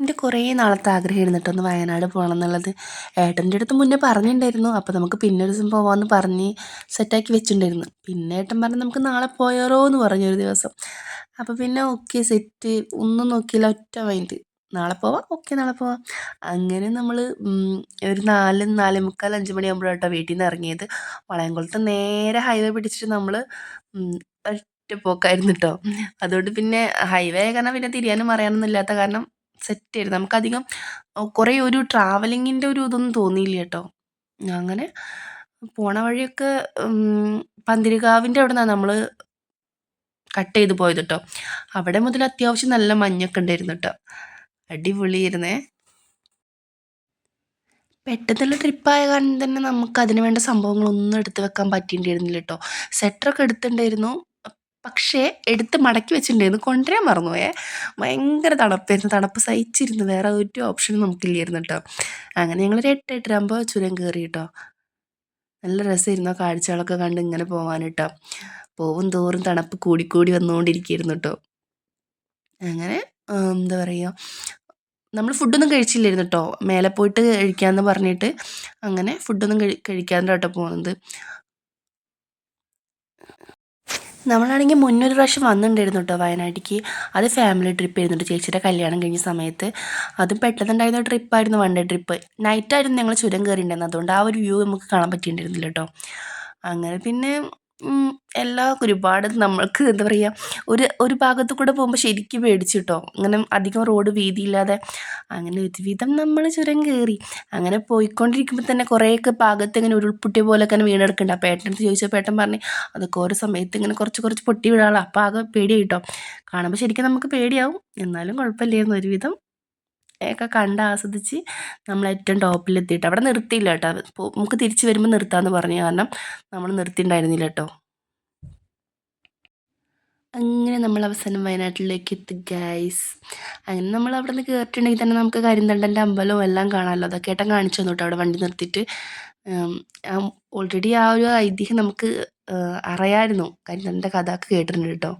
എന്റെ കുറേ നാളത്തെ ആഗ്രഹം ഒന്ന് വയനാട് പോകണം എന്നുള്ളത് ഏട്ടന്റെ അടുത്ത് മുന്നേ പറഞ്ഞിട്ടുണ്ടായിരുന്നു. അപ്പോൾ നമുക്ക് പിന്നെ ഒരു ദിവസം പോകാമെന്ന് പറഞ്ഞ് സെറ്റാക്കി വെച്ചിട്ടുണ്ടായിരുന്നു. പിന്നെ ഏട്ടൻ പറഞ്ഞു നമുക്ക് നാളെ പോയാലോ എന്ന് പറഞ്ഞു ഒരു ദിവസം. അപ്പോൾ പിന്നെ ഓക്കെ സെറ്റ് ഒന്നും നോക്കിയില്ല ഒറ്റ മൈൻഡ് നാളെ പോവാം ഓക്കെ നാളെ പോവാം. അങ്ങനെ നമ്മൾ ഒരു നാല് നാല് മുക്കാൽ അഞ്ച് മണിയാകുമ്പോഴാട്ടോ വീട്ടിൽ നിന്ന് ഇറങ്ങിയത്. വളയംകുളത്ത് നേരെ ഹൈവേ പിടിച്ചിട്ട് നമ്മൾ ഒറ്റ പോക്കായിരുന്നു കേട്ടോ. അതുകൊണ്ട് പിന്നെ ഹൈവേ കാരണം പിന്നെ തിരിയാനും അറിയാനൊന്നും ഇല്ലാത്ത കാരണം സെറ്റ് ആയിരുന്നു നമുക്കധികം കുറേ ഒരു ട്രാവലിങ്ങിന്റെ ഒരു ഇതൊന്നും തോന്നിയില്ല കേട്ടോ. അങ്ങനെ പോണ വഴിയൊക്കെ പന്തിരികാവിന്റെ അവിടെ നിന്നാണ് നമ്മൾ കട്ട് ചെയ്ത് പോയത് കേട്ടോ. അവിടെ മുതൽ അത്യാവശ്യം നല്ല മഞ്ഞൊക്കെ ഉണ്ടായിരുന്നു കേട്ടോ. അടിപൊളിയായിരുന്നേ. പെട്ടെന്നുള്ള ട്രിപ്പായ കാരണം തന്നെ നമുക്ക് അതിന് വേണ്ട സംഭവങ്ങളൊന്നും എടുത്ത് വെക്കാൻ പറ്റിയിട്ടുണ്ടായിരുന്നില്ല കേട്ടോ. സെറ്ററൊക്കെ എടുത്തിട്ടുണ്ടായിരുന്നു. പക്ഷേ എടുത്ത് മടക്കി വെച്ചിട്ടുണ്ടായിരുന്നു കൊണ്ടുവരാൻ മറന്നുപോയേ. ഭയങ്കര തണുപ്പായിരുന്നു. തണുപ്പ് സഹിച്ചിരുന്നു. വേറെ ഒരു ഓപ്ഷനും നമുക്കില്ലായിരുന്നു കേട്ടോ. അങ്ങനെ ഞങ്ങൾ ഒരു എട്ട് എട്ടരാകുമ്പോൾ ചുരം കയറി കേട്ടോ. നല്ല രസമായിരുന്നു ആ കാഴ്ചകളൊക്കെ കണ്ട് ഇങ്ങനെ പോകാൻ കേട്ടോ. പോവും തോറും തണുപ്പ് കൂടിക്കൂടി വന്നുകൊണ്ടിരിക്കുകയായിരുന്നു കേട്ടോ. അങ്ങനെ എന്താ പറയുക. നമ്മൾ ഫുഡൊന്നും കഴിച്ചില്ലായിരുന്നു കേട്ടോ. മേലെ പോയിട്ട് കഴിക്കാമെന്ന് പറഞ്ഞിട്ട് അങ്ങനെ ഫുഡൊന്നും കഴി കഴിക്കാതെ കേട്ടോ പോകുന്നത് നമ്മളാണെങ്കിൽ മുന്നൊരു പ്രാവശ്യം വന്നിട്ടുണ്ടായിരുന്നു കേട്ടോ വയനാട്ടിലേക്ക് അത് ഫാമിലി ട്രിപ്പ് ആയിരുന്നു ചേച്ചിയുടെ കല്യാണം കഴിഞ്ഞ സമയത്ത്. അതും പെട്ടെന്നുണ്ടായിരുന്ന ട്രിപ്പായിരുന്നു വൺ ഡേ ട്രിപ്പ് നൈറ്റായിരുന്നു ഞങ്ങൾ ചുരം കയറിയിട്ടുണ്ടായിരുന്നത് അതുകൊണ്ട് ആ ഒരു വ്യൂ നമുക്ക് കാണാൻ പറ്റിയിട്ടുണ്ടായിരുന്നില്ല കേട്ടോ അങ്ങനെ പിന്നെ എല്ലാ ഒരുപാട് നമ്മൾക്ക് എന്താ പറയുക ഒരു ഒരു ഭാഗത്ത് കൂടെ പോകുമ്പോൾ ശരിക്കും പേടിച്ചു കേട്ടോ അങ്ങനെ അധികം റോഡ് വീതിയില്ലാതെ അങ്ങനെ ഒരുവിധം നമ്മൾ ചുരം കയറി അങ്ങനെ പോയിക്കൊണ്ടിരിക്കുമ്പോൾ തന്നെ കുറേയൊക്കെ ഭാഗത്ത് ഇങ്ങനെ ഉരുൾപൊട്ടിയ പോലൊക്കെ ഇങ്ങനെ വീണെടുക്കുന്നുണ്ട് അപ്പോൾ ഏട്ടനടുത്ത് ചോദിച്ചപ്പോൾ ഏട്ടൻ പറഞ്ഞ് അതൊക്കെ ഓരോ സമയത്ത് ഇങ്ങനെ കുറച്ച് കുറച്ച് പൊട്ടി വീഴാളാണ് അപ്പോൾ ആകെ പേടിയായി കേട്ടോ കാണുമ്പോൾ ശരിക്കും നമുക്ക് പേടിയാവും. എന്നാലും കുഴപ്പമില്ലായിരുന്നു ഒരുവിധം. ഒക്കെ കണ്ട് ആസ്വദിച്ച് നമ്മൾ ഏറ്റവും ടോപ്പിലെത്തിയിട്ട്. അവിടെ നിർത്തിയില്ല കേട്ടോ. നമുക്ക് തിരിച്ച് വരുമ്പോൾ നിർത്താമെന്ന് പറഞ്ഞു. കാരണം നമ്മൾ നിർത്തിയിട്ടുണ്ടായിരുന്നില്ല കേട്ടോ. അങ്ങനെ നമ്മൾ അവസാനം വയനാട്ടിലേക്ക് എത്തി ഗൈസ് അങ്ങനെ നമ്മൾ അവിടെ നിന്ന് കയറിയിട്ടുണ്ടെങ്കിൽ തന്നെ നമുക്ക് കരിന്തണ്ടന്റെ അമ്പലവും എല്ലാം കാണാമല്ലോ അതൊക്കെ ഏട്ടൻ കാണിച്ചു തന്നു കേട്ടോ അവിടെ വണ്ടി നിർത്തിയിട്ട്. ഓൾറെഡി ആ ഒരു ഐതിഹ്യം നമുക്ക് അറിയാമായിരുന്നു കരിന്തണ്ടന്റെ കഥ ഒക്കെ കേട്ടിട്ടുണ്ട് കേട്ടോ.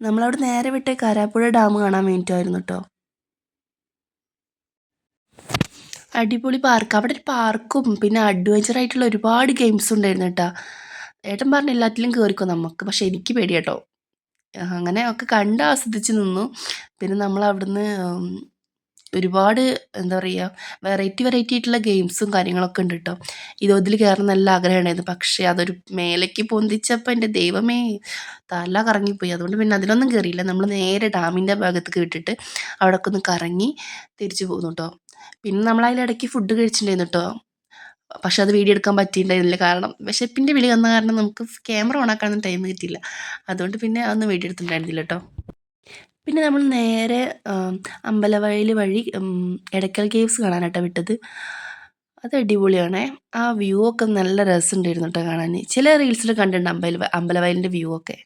നമ്മളവിടെ നേരെ വിട്ട് കാരാപ്പുഴ ഡാം കാണാൻ വേണ്ടിയിട്ടായിരുന്നു കേട്ടോ. അടിപൊളി പാർക്ക് അവിടെ ഒരു പാർക്കും പിന്നെ അഡ്വഞ്ചർ ആയിട്ടുള്ള ഒരുപാട് ഗെയിംസ് ഉണ്ടായിരുന്നു കേട്ടോ. ഏട്ടൻ പറഞ്ഞ എല്ലാത്തിലും കയറിക്കോ നമുക്ക്. പക്ഷേ എനിക്ക് പേടി കേട്ടോ അങ്ങനെ ഒക്കെ കണ്ട് ആസ്വദിച്ച് നിന്നു. പിന്നെ നമ്മൾ അവിടുന്ന് ഒരുപാട് എന്താ പറയുക വെറൈറ്റി വെറൈറ്റി ആയിട്ടുള്ള ഗെയിംസും കാര്യങ്ങളൊക്കെ ഉണ്ട് കേട്ടോ. ഇതോതിൽ കയറണം നല്ല ആഗ്രഹമുണ്ടായിരുന്നു. പക്ഷേ അതൊരു മേലേക്ക് പൊന്തിച്ചപ്പോൾ എന്റെ ദൈവമേ തല കറങ്ങിപ്പോയി. അതുകൊണ്ട് പിന്നെ അതിലൊന്നും കയറിയില്ല നമ്മൾ നേരെ ഡാമിന്റെ ഭാഗത്തേക്ക് വിട്ടിട്ട് അവിടെയൊക്കെ ഒന്ന് കറങ്ങി തിരിച്ചു പോകുന്നു കേട്ടോ. പിന്നെ നമ്മൾ അതിലിടയ്ക്ക് ഫുഡ് കഴിച്ചിട്ടുണ്ടായിരുന്നു കേട്ടോ പക്ഷെ അത് വീഡിയോ എടുക്കാൻ പറ്റിയിട്ടുണ്ടായിരുന്നില്ല കാരണം വിശപ്പിന്റെ വിളി വന്ന കാരണം നമുക്ക് ക്യാമറ ഓൺ ആക്കാനൊന്നും ടൈം കിട്ടിയില്ല. അതുകൊണ്ട് പിന്നെ അതൊന്നും വീഡിയോ എടുത്തിട്ടുണ്ടായിരുന്നില്ല കേട്ടോ പിന്നെ നമ്മൾ നേരെ അമ്പലവയൽ വഴി എടക്കൽ കേവ്സ് കാണാനാട്ടോ വിട്ടത്. അത് അടിപൊളിയാണേ. ആ വ്യൂ ഒക്കെ നല്ല രസമുണ്ടായിരുന്നു കേട്ടോ കാണാൻ ചില റീൽസിൽ കണ്ടിട്ടുണ്ട് അമ്പല അമ്പലവയലിന്റെ വ്യൂ ഒക്കെ.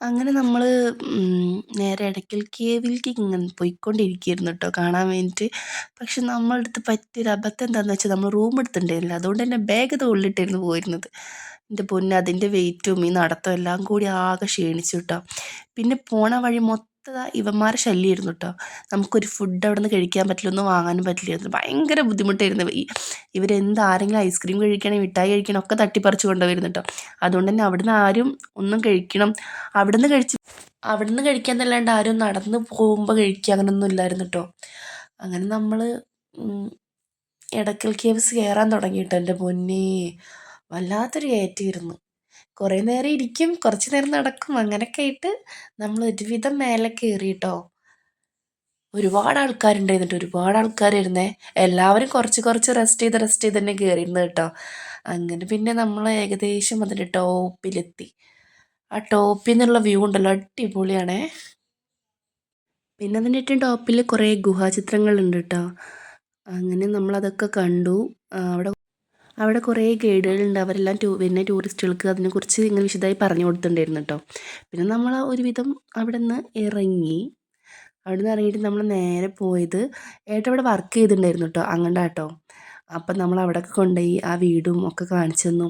അങ്ങനെ നമ്മൾ നേരെ ഇടയ്ക്കൽ കേവിലേക്ക് ഇങ്ങനെ പോയിക്കൊണ്ടിരിക്കുകയായിരുന്നു കേട്ടോ കാണാൻ വേണ്ടിയിട്ട് പക്ഷെ നമ്മളുടെ അടുത്ത് പറ്റിയൊരു അബദ്ധം എന്താണെന്ന് വെച്ചാൽ നമ്മൾ റൂം എടുത്തിട്ടുണ്ടായിരുന്നില്ല അതുകൊണ്ട് തന്നെ ബാഗ് തോളിലിട്ടായിരുന്നു പോയിരുന്നത്. എന്റെ പൊന്ന് അതിന്റെ വെയിറ്റും ഈ നടത്തം എല്ലാം കൂടി ആകെ ക്ഷീണിച്ചു കേട്ടോ പിന്നെ പോണ വഴി മൊത്തം ഇവന്മാരെ ശല്യമായിരുന്നു കേട്ടോ. നമുക്കൊരു ഫുഡ് അവിടെ നിന്ന് കഴിക്കാൻ പറ്റില്ല ഒന്നും വാങ്ങാനും പറ്റില്ലായിരുന്നു. ഭയങ്കര ബുദ്ധിമുട്ടായിരുന്നു. ഇവരെന്ത് ആരെങ്കിലും ഐസ്ക്രീം കഴിക്കണേ മിഠായി കഴിക്കണം ഒക്കെ തട്ടിപ്പറിച്ച് കൊണ്ടുവരുന്നു കേട്ടോ. അതുകൊണ്ട് തന്നെ അവിടുന്ന് ആരും ഒന്നും കഴിക്കണം. അവിടുന്ന് കഴിച്ച് അവിടുന്ന് കഴിക്കാന്നല്ലാണ്ട് ആരും നടന്ന് പോകുമ്പോൾ കഴിക്കുക അങ്ങനെയൊന്നും ഇല്ലായിരുന്നു കേട്ടോ. അങ്ങനെ നമ്മൾ എടക്കൽ കേവ്സ് കയറാൻ തുടങ്ങിയിട്ടോ എന്റെ പൊന്നേ. വല്ലാത്തൊരു കയറ്റമായിരുന്നു. കുറേ നേരം ഇരിക്കും കുറച്ച് നേരം നടക്കും അങ്ങനെയൊക്കെ ആയിട്ട് നമ്മൾ ഒരുവിധം മേലെ കയറി കേട്ടോ ഒരുപാട് ആൾക്കാരുണ്ടായിരുന്നിട്ട് ഒരുപാട് ആൾക്കാരായിരുന്നേ. എല്ലാവരും കുറച്ച് കുറച്ച് റെസ്റ്റ് ചെയ്ത് റെസ്റ്റ് ചെയ്ത് തന്നെ കയറിയിരുന്നത് കേട്ടോ. അങ്ങനെ പിന്നെ നമ്മൾ ഏകദേശം അതിന്റെ ടോപ്പിലെത്തി. ആ ടോപ്പിൽ നിന്നുള്ള വ്യൂ ഉണ്ടല്ലോ അടിപൊളിയാണേ. പിന്നെ അതിന്റെ ഏറ്റവും ടോപ്പിൽ കുറേ ഗുഹാചിത്രങ്ങളുണ്ട് കേട്ടോ. അങ്ങനെ നമ്മളതൊക്കെ കണ്ടു. അവിടെ അവിടെ കുറേ ഗൈഡുകളുണ്ട്. അവരെല്ലാം ടൂ വരുന്ന ടൂറിസ്റ്റുകൾക്ക് അതിനെക്കുറിച്ച് ഇങ്ങനെ വിശദമായി പറഞ്ഞു കൊടുത്തിട്ടുണ്ടായിരുന്നു കേട്ടോ. പിന്നെ നമ്മൾ ഒരുവിധം അവിടെ നിന്ന് ഇറങ്ങി. അവിടെ നിന്ന് ഇറങ്ങിയിട്ട് നമ്മൾ നേരെ പോയത് ഏട്ട അവിടെ വർക്ക് ചെയ്തിട്ടുണ്ടായിരുന്നു കേട്ടോ അങ്ങനെ കേട്ടോ. അപ്പം നമ്മൾ അവിടെയൊക്കെ കൊണ്ടുപോയി ആ വീടും ഒക്കെ കാണിച്ചു തന്നു.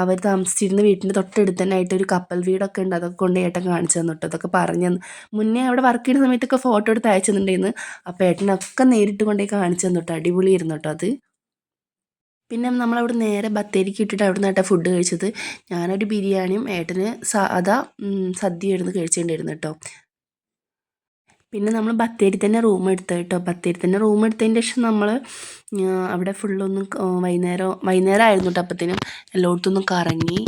അവർ താമസിച്ചിരുന്ന വീട്ടിന്റെ തൊട്ടടുത്ത് തന്നെ ആയിട്ട് ഒരു കപ്പൽ വീടൊക്കെ ഉണ്ട്. അതൊക്കെ കൊണ്ട് ഏട്ടൻ കാണിച്ചു തന്നു കേട്ടോ. അതൊക്കെ പറഞ്ഞു തന്നു. മുന്നേ അവിടെ വർക്ക് ചെയ്യുന്ന സമയത്തൊക്കെ ഫോട്ടോ എടുത്ത് അയച്ചു തന്നിട്ടുണ്ടായിരുന്നു അപ്പോൾ ഏട്ടനൊക്കെ നേരിട്ട് കൊണ്ടുപോയി കാണിച്ചു തന്നു കേട്ടോ. അടിപൊളിയായിരുന്നു കേട്ടോ അത്. പിന്നെ നമ്മളവിടെ നേരെ ബത്തേരിക്ക് ഇട്ടിട്ട് അവിടെ നിന്നാണ് ഫുഡ് കഴിച്ചത്. ഞാനൊരു ബിരിയാണിയും ഏട്ടന് സാധാ സദ്യയായിരുന്നു കഴിച്ചിട്ടുണ്ടായിരുന്നു കേട്ടോ. പിന്നെ നമ്മൾ ബത്തേരി തന്നെ റൂം എടുത്തു കേട്ടോ. ബത്തേരി തന്നെ റൂം എടുത്തതിന് ശേഷം നമ്മൾ അവിടെ ഫുള്ളൊന്നും വൈകുന്നേരം വൈകുന്നേരം ആയിരുന്നു കേട്ടോ അപ്പത്തേനും. എല്ലായിടത്തുനിന്നും കറങ്ങി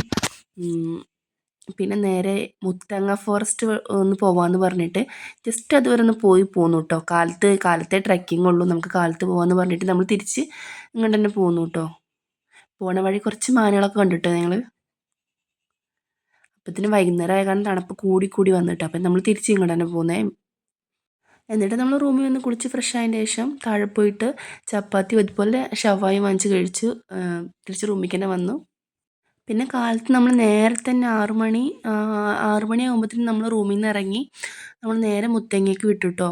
പിന്നെ നേരെ മുത്തങ്ങ ഫോറസ്റ്റ് ഒന്ന് പോവാമെന്ന് പറഞ്ഞിട്ട് ജസ്റ്റ് അതുവരെ ഒന്ന് പോയി പോന്നു കേട്ടോ. കാലത്ത് കാലത്തെ ട്രക്കിംഗ് ഉള്ളൂ. നമുക്ക് കാലത്ത് പോകാമെന്ന് പറഞ്ഞിട്ട് നമ്മൾ തിരിച്ച് ഇങ്ങോട്ട് തന്നെ പോന്നു കേട്ടോ പോണ വഴി കുറച്ച് മാനുകളൊക്കെ കണ്ടിട്ടോ ഞങ്ങൾ അപ്പത്തിന് വൈകുന്നേരം ആയ കാരണം തണുപ്പ് കൂടി കൂടി വന്നിട്ട്. അപ്പം നമ്മൾ തിരിച്ച് ഇങ്ങോട്ട് തന്നെ പോകുന്നേ എന്നിട്ട് നമ്മൾ റൂമിൽ വന്ന് കുളിച്ച് ഫ്രഷ് ആയതിന് ശേഷം താഴെ പോയിട്ട് ചപ്പാത്തി അതുപോലെ ഷവായി വാങ്ങിച്ച് കഴിച്ച് തിരിച്ച് റൂമിൽ തന്നെ വന്നു. പിന്നെ കാലത്ത് നമ്മൾ നേരത്തെ തന്നെ ആറു മണി ആറു മണി ആകുമ്പോഴത്തേനും നമ്മൾ റൂമിൽ നിന്ന് ഇറങ്ങി നമ്മൾ നേരെ മുത്തങ്ങയ്ക്ക് വിട്ടു കേട്ടോ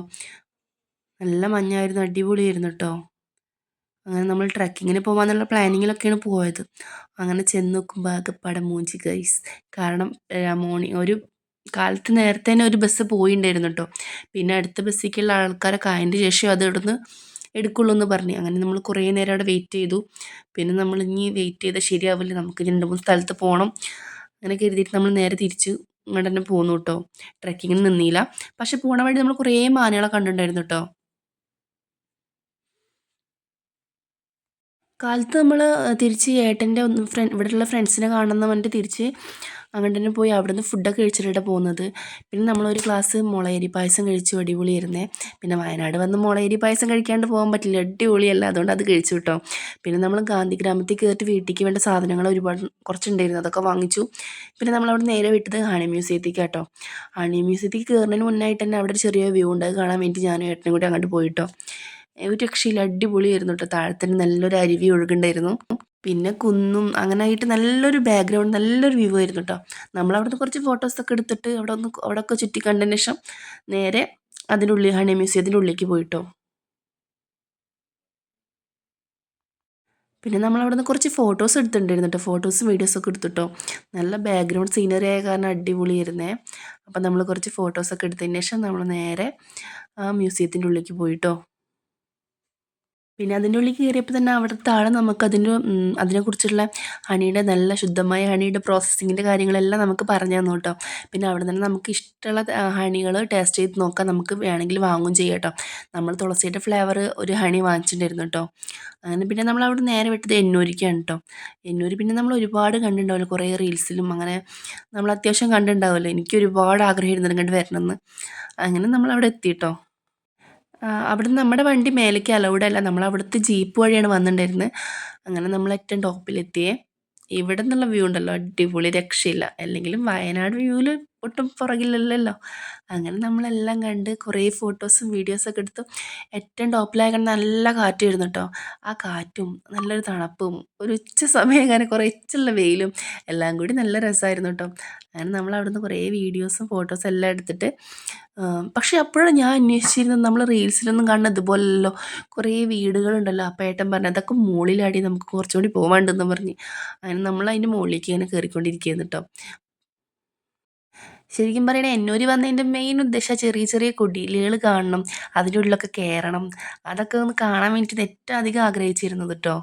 നല്ല മഞ്ഞായിരുന്നു അടിപൊളിയായിരുന്നു കേട്ടോ അങ്ങനെ നമ്മൾ ട്രക്കിങ്ങിന് പോകാമെന്നുള്ള പ്ലാനിങ്ങിലൊക്കെയാണ് പോയത്. അങ്ങനെ ചെന്ന് നോക്കുമ്പോൾ ആകെപ്പാടെ മൂഞ്ചി ഗൈസ് കാരണം മോർണിംഗ് ഒരു കാലത്ത് നേരത്തെ തന്നെ ഒരു ബസ് പോയിണ്ടായിരുന്നു കേട്ടോ പിന്നെ അടുത്ത ബസ്സിലേക്കുള്ള ആൾക്കാരൊക്കെ അതിന്റെ ശേഷം അത് ഇവിടുന്ന് എടുക്കുള്ളൂ എന്ന് പറഞ്ഞു. അങ്ങനെ നമ്മൾ കുറേ നേരം അവിടെ വെയിറ്റ് ചെയ്തു. പിന്നെ നമ്മൾ ഇനി വെയിറ്റ് ചെയ്താൽ ശരിയാവില്ല. നമുക്ക് രണ്ട് മൂന്ന് സ്ഥലത്ത് പോകണം അങ്ങനെ കരുതിയിട്ട് നമ്മൾ നേരെ തിരിച്ച് ഇങ്ങോട്ട് തന്നെ പോന്നു കേട്ടോ ട്രക്കിങ്ങിന് നിന്നില്ല. പക്ഷെ പോണ വഴി നമ്മൾ കുറേ മാനുകളെ കണ്ടിട്ടുണ്ടായിരുന്നു കേട്ടോ കാലത്ത് നമ്മൾ തിരിച്ച് ഏട്ടന്റെ ഒന്ന് ഫ്രണ്ട് ഇവിടെയുള്ള ഫ്രണ്ട്സിനെ കാണണമെന്ന് പറഞ്ഞിട്ട് തിരിച്ച് അങ്ങോട്ട് തന്നെ പോയി അവിടെ നിന്ന് ഫുഡൊക്കെ കഴിച്ചിട്ടാണ് പോകുന്നത്. പിന്നെ നമ്മളൊരു ഗ്ലാസ് മുളയരി പായസം കഴിച്ചു അടിപൊളിയായിരുന്നേ. പിന്നെ വയനാട് വന്ന് മുളയരി പായസം കഴിക്കാണ്ട് പോകാൻ പറ്റില്ല. അടിപൊളിയല്ല അതുകൊണ്ട് അത് കഴിച്ചു കേട്ടോ. പിന്നെ നമ്മൾ ഗാന്ധി ഗ്രാമത്തിൽ കയറിയിട്ട് വീട്ടിലേക്ക് വേണ്ട സാധനങ്ങൾ ഒരുപാട് കുറച്ചുണ്ടായിരുന്നു അതൊക്കെ വാങ്ങിച്ചു. പിന്നെ നമ്മളവിടെ നേരെ വിട്ടത് ഹണി മ്യൂസിയത്തേക്ക് കേട്ടോ ഹണി മ്യൂസിയത്തേക്ക് കയറുന്നതിന് മുന്നായിട്ട് തന്നെ അവിടെ ഒരു ചെറിയ വ്യൂ ഉണ്ട്. അത് കാണാൻ വേണ്ടി ഞാനും ഏട്ടനും കൂടി അങ്ങോട്ട് പോയിട്ടോ ഒരു രക്ഷയില്ല അടിപൊളിയായിരുന്നു കേട്ടോ താഴത്തിന് നല്ലൊരു അരുവി ഒഴുകുണ്ടായിരുന്നു പിന്നെ കുന്നും അങ്ങനെ ആയിട്ട് നല്ലൊരു ബാക്ക്ഗ്രൗണ്ട് നല്ലൊരു വ്യൂ ആയിരുന്നു കേട്ടോ നമ്മൾ അവിടുന്ന് കുറച്ച് ഫോട്ടോസൊക്കെ എടുത്തിട്ട് അവിടെ ഒന്ന് അവിടെയൊക്കെ ചുറ്റി കണ്ടതിന് ശേഷം നേരെ അതിന്റെ ഉള്ളിൽ ഹണി മ്യൂസിയത്തിന്റെ ഉള്ളിലേക്ക് പോയിട്ടോ. പിന്നെ നമ്മൾ അവിടെ നിന്ന് കുറച്ച് ഫോട്ടോസ് എടുത്തിട്ടുണ്ടായിരുന്നു കേട്ടോ ഫോട്ടോസും വീഡിയോസൊക്കെ എടുത്തിട്ടോ നല്ല ബാക്ക്ഗ്രൗണ്ട് സീനറി ആയ കാരണം അടിപൊളിയായിരുന്നേ. അപ്പം നമ്മൾ കുറച്ച് ഫോട്ടോസൊക്കെ എടുത്തതിന് ശേഷം നമ്മൾ നേരെ ആ മ്യൂസിയത്തിന്റെ ഉള്ളിലേക്ക് പോയിട്ടോ. പിന്നെ അതിന്റെ ഉള്ളിൽ കയറിയപ്പോൾ തന്നെ അവിടെ താഴെ നമുക്ക് അതിന്റെ അതിനെക്കുറിച്ചുള്ള ഹണിയുടെ നല്ല ശുദ്ധമായ ഹണിയുടെ പ്രോസസ്സിങ്ങിന്റെ കാര്യങ്ങളെല്ലാം നമുക്ക് പറഞ്ഞു തന്നു കേട്ടോ. പിന്നെ അവിടെ തന്നെ നമുക്ക് ഇഷ്ടമുള്ള ഹണികൾ ടേസ്റ്റ് ചെയ്ത് നോക്കാം നമുക്ക് വേണമെങ്കിൽ വാങ്ങുകയും ചെയ്യാം കേട്ടോ. നമ്മൾ തുളസിയുടെ ഫ്ലേവർ ഒരു ഹണി വാങ്ങിച്ചിട്ടുണ്ടായിരുന്നു കേട്ടോ. അങ്ങനെ പിന്നെ നമ്മൾ അവിടെ നേരെ വിട്ടത് എന്നൂരിക്കാണ് കേട്ടോ. എന്നൂർ പിന്നെ നമ്മൾ ഒരുപാട് കണ്ടിട്ടുണ്ടാവില്ല. കുറേ റീൽസിലും അങ്ങനെ നമ്മൾ അത്യാവശ്യം കണ്ടിട്ടുണ്ടാവുമല്ലോ എനിക്ക് ഒരുപാട് ആഗ്രഹമായിരുന്നു ഇങ്ങോട്ട് വരണമെന്ന്. അങ്ങനെ നമ്മൾ അവിടെ എത്തി കേട്ടോ. അവിടുന്ന് നമ്മുടെ വണ്ടി മേലേക്ക് അലൗഡ് അല്ല. നമ്മൾ അവിടുത്തെ ജീപ്പ് വഴിയാണ് വന്നിട്ടുണ്ടായിരുന്നത് അങ്ങനെ നമ്മൾ ഏറ്റവും ടോപ്പിലെത്തിയേ ഇവിടെ നിന്നുള്ള വ്യൂ ഉണ്ടല്ലോ. അടിപൊളി രക്ഷയില്ല. അല്ലെങ്കിലും വയനാട് വ്യൂവിൽ ഒട്ടും പുറകിലല്ലല്ലോ. അങ്ങനെ നമ്മളെല്ലാം കണ്ട് കുറേ ഫോട്ടോസും വീഡിയോസൊക്കെ എടുത്തു ഏറ്റവും ടോപ്പിലായ കണ്ട് നല്ല കാറ്റ് വരുന്നു കേട്ടോ ആ കാറ്റും നല്ലൊരു തണുപ്പും ഒരു ഉച്ച സമയം അങ്ങനെ കുറേ ഉച്ചുള്ള വെയിലും എല്ലാം കൂടി നല്ല രസമായിരുന്നു കേട്ടോ അങ്ങനെ നമ്മൾ അവിടുന്ന് കുറേ വീഡിയോസും ഫോട്ടോസും എല്ലാം എടുത്തിട്ട് പക്ഷേ അപ്പോഴാണ് ഞാൻ അന്വേഷിച്ചിരുന്നത് നമ്മൾ റീൽസിലൊന്നും കാണുന്ന ഇതുപോലല്ലോ കുറേ വീടുകളുണ്ടല്ലോ അപ്പം ഏട്ടൻ പറഞ്ഞു അതൊക്കെ മുകളിലാടി നമുക്ക് കുറച്ചുകൂടി പോകാണ്ടെന്ന് പറഞ്ഞ്. അങ്ങനെ നമ്മൾ അതിന്റെ മുകളിലേക്ക് ഇങ്ങനെ കയറിക്കൊണ്ടിരിക്കുകയാണ് കേട്ടോ ശരിക്കും പറയണേ എന്നൂര് വന്നതിന്റെ മെയിൻ ഉദ്ദേശം ചെറിയ ചെറിയ കുടിലുകൾ കാണണം അതിന്റെ ഉള്ളിലൊക്കെ കയറണം അതൊക്കെ ഒന്ന് കാണാൻ വേണ്ടിയിട്ട് ഏറ്റവും അധികം ആഗ്രഹിച്ചിരുന്നത് കേട്ടോ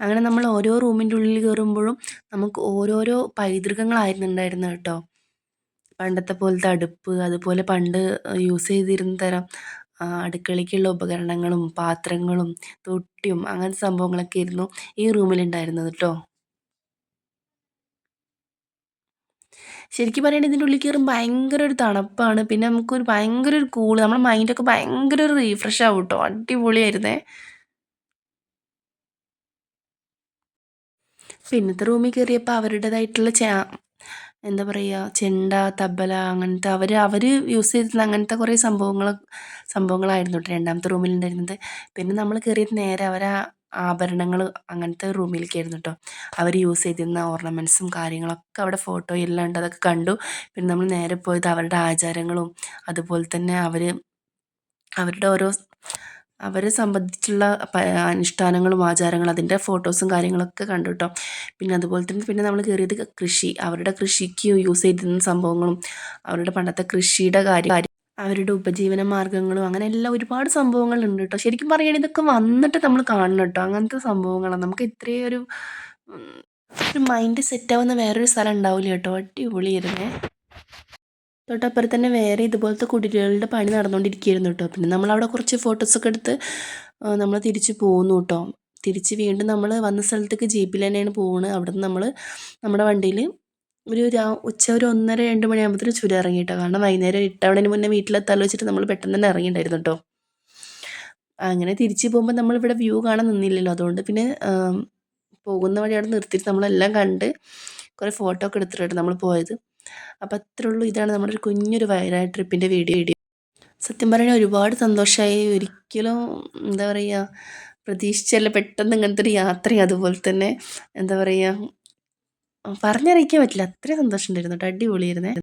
അങ്ങനെ നമ്മൾ ഓരോ റൂമിന്റെ ഉള്ളിൽ കയറുമ്പോഴും നമുക്ക് ഓരോരോ പൈതൃകങ്ങളായിരുന്നു ഉണ്ടായിരുന്നത് കേട്ടോ പണ്ടത്തെ പോലത്തെ അടുപ്പ് അതുപോലെ പണ്ട് യൂസ് ചെയ്തിരുന്ന തരം അടുക്കളയ്ക്കുള്ള ഉപകരണങ്ങളും പാത്രങ്ങളും തൊട്ടിയും അങ്ങനത്തെ സംഭവങ്ങളൊക്കെ ആയിരുന്നു ഈ റൂമിലുണ്ടായിരുന്നത് കേട്ടോ ശരിക്കും പറയുകയാണെങ്കിൽ ഇതിന്റെ ഉള്ളിൽ കയറും ഭയങ്കര ഒരു തണുപ്പാണ്. പിന്നെ നമുക്കൊരു ഭയങ്കര ഒരു കൂൾ നമ്മുടെ മൈൻഡൊക്കെ ഭയങ്കര ഒരു റീഫ്രഷ് ആവും കേട്ടോ അടിപൊളിയായിരുന്നേ. പിന്നത്തെ റൂമിൽ കയറിയപ്പോൾ അവരുടേതായിട്ടുള്ള ചാ എന്താ പറയുക ചെണ്ട തബല അങ്ങനത്തെ അവർ അവർ യൂസ് ചെയ്തിരുന്ന അങ്ങനത്തെ കുറേ സംഭവങ്ങൾ സംഭവങ്ങളായിരുന്നു കേട്ടോ രണ്ടാമത്തെ റൂമിലുണ്ടായിരുന്നത് പിന്നെ നമ്മൾ കയറിയത് നേരെ അവരാ ആഭരണങ്ങൾ അങ്ങനത്തെ റൂമിലേക്കായിരുന്നു കേട്ടോ അവർ യൂസ് ചെയ്തിരുന്ന ഓർണമെന്റ്സും കാര്യങ്ങളൊക്കെ അവിടെ ഫോട്ടോ എല്ലാം ഉണ്ട്. അതൊക്കെ കണ്ടു. പിന്നെ നമ്മൾ നേരെ പോയത് അവരുടെ ആചാരങ്ങളും അതുപോലെ തന്നെ അവർ അവരുടെ ഓരോ അവരെ സംബന്ധിച്ചുള്ള അനുഷ്ഠാനങ്ങളും ആചാരങ്ങളും അതിന്റെ ഫോട്ടോസും കാര്യങ്ങളൊക്കെ കണ്ടു കേട്ടോ പിന്നെ അതുപോലെ തന്നെ പിന്നെ നമ്മൾ കയറിയത് കൃഷി. അവരുടെ കൃഷിക്ക് യൂസ് ചെയ്തിരുന്ന സംഭവങ്ങളും അവരുടെ പണ്ടത്തെ കൃഷിയുടെ കാര്യം അവരുടെ ഉപജീവന മാർഗങ്ങളും അങ്ങനെ എല്ലാം ഒരുപാട് സംഭവങ്ങളുണ്ട് കേട്ടോ ശരിക്കും പറയുകയാണെങ്കിൽ ഇതൊക്കെ വന്നിട്ട് നമ്മൾ കാണണം കേട്ടോ അങ്ങനത്തെ സംഭവങ്ങളാണ്. നമുക്ക് ഇത്രയും ഒരു ഒരു മൈൻഡ് സെറ്റാവുന്ന വേറൊരു സ്ഥലം ഉണ്ടാവില്ല കേട്ടോ അടിപൊളിയായിരുന്നേ തൊട്ടപ്പുറത്ത് തന്നെ വേറെ ഇതുപോലത്തെ കുടിലുകളുടെ പണി നടന്നുകൊണ്ടിരിക്കുകയായിരുന്നു കേട്ടോ പിന്നെ നമ്മൾ അവിടെ കുറച്ച് ഫോട്ടോസൊക്കെ എടുത്ത് നമ്മൾ തിരിച്ച് പോന്നു കേട്ടോ തിരിച്ച് വീണ്ടും നമ്മൾ വന്ന സ്ഥലത്തേക്ക് ജീപ്പിൽ തന്നെയാണ് പോകുന്നത് അവിടെ നിന്ന് നമ്മൾ നമ്മുടെ വണ്ടിയിൽ ഒരു ഉച്ച ഒരു ഒന്നര രണ്ട് മണിയാകുമ്പോഴത്തേനും ചുരം ഇറങ്ങി കേട്ടോ കാരണം വൈകുന്നേരം ഇട്ടവണതിന് മുന്നേ വീട്ടിലെത്താമല്ലോ വെച്ചിട്ട് നമ്മൾ പെട്ടെന്ന് തന്നെ ഇറങ്ങിയിട്ടുണ്ടായിരുന്നു കേട്ടോ അങ്ങനെ തിരിച്ച് പോകുമ്പോൾ നമ്മളിവിടെ വ്യൂ കാണാൻ നിന്നില്ലല്ലോ. അതുകൊണ്ട് പിന്നെ പോകുന്ന വഴി അവിടെ നിർത്തിയിട്ട് നമ്മളെല്ലാം കണ്ട് കുറേ ഫോട്ടോ ഒക്കെ എടുത്തിട്ടാണ് നമ്മൾ പോയത്. അപ്പോൾ അത്രേ ഉള്ളൂ. ഇതാണ് നമ്മുടെ ഒരു കുഞ്ഞൊരു വയനാട് ട്രിപ്പിന്റെ വീഡിയോ. വീഡിയോ സത്യം പറഞ്ഞാൽ ഒരുപാട് സന്തോഷമായി ഒരിക്കലും എന്താ പറയുക പ്രതീക്ഷിച്ചല്ല. പെട്ടെന്ന് ഇങ്ങനത്തെ ഒരു യാത്രയും അതുപോലെ തന്നെ എന്താ പറയുക പറഞ്ഞറിയിക്കാൻ പറ്റില്ല. അത്രയും സന്തോഷം ഉണ്ടായിരുന്നു കേട്ടോ. അടിപൊളിയായിരുന്നേ.